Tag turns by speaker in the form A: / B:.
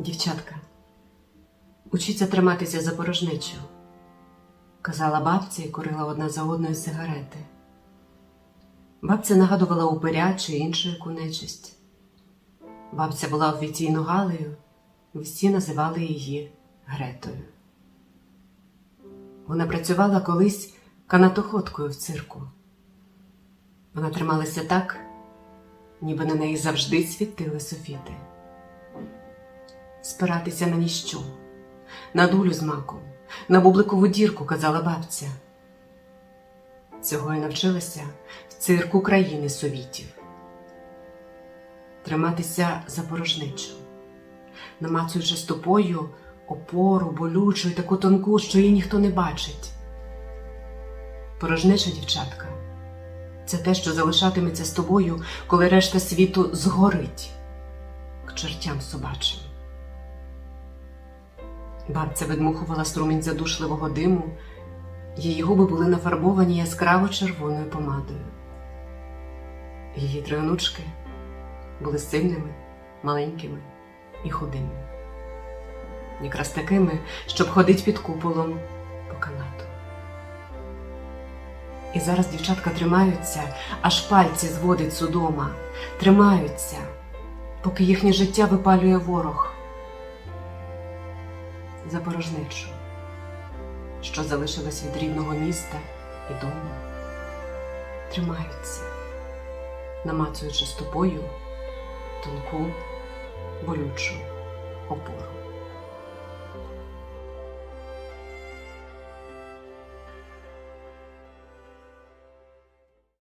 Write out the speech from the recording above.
A: Дівчатка, учіться триматися за порожнечу, казала бабця і курила одна за одною сигарети. Бабця нагадувала упиря чи іншу яку нечисть. Бабця була офіційно Галею, всі називали її Гретою. Вона працювала колись канатоходкою в цирку. Вона трималася так, ніби на неї завжди світили софіти. Спиратися на ніщо, на дулю з маком, на бубликову дірку, казала бабця. Цього я навчилася в цирку країни совітів. Триматися за порожничу, намацуючи стопою опору, болючу і таку тонку, що її ніхто не бачить. Порожнеча, дівчатка, це те, що залишатиметься з тобою, коли решта світу згорить к чертям собачим. Бабця видмухувала струмінь задушливого диму, її губи були нафарбовані яскраво червоною помадою. Її три онучки були сильними, маленькими і худими, якраз такими, щоб ходить під куполом по канату. І зараз дівчатка тримаються, аж пальці зводить судома, тримаються, поки їхнє життя випалює ворог за порожничу, що залишилась від рідного міста і дому. Тримаються, намацуючи стопою тонку, болючу опору.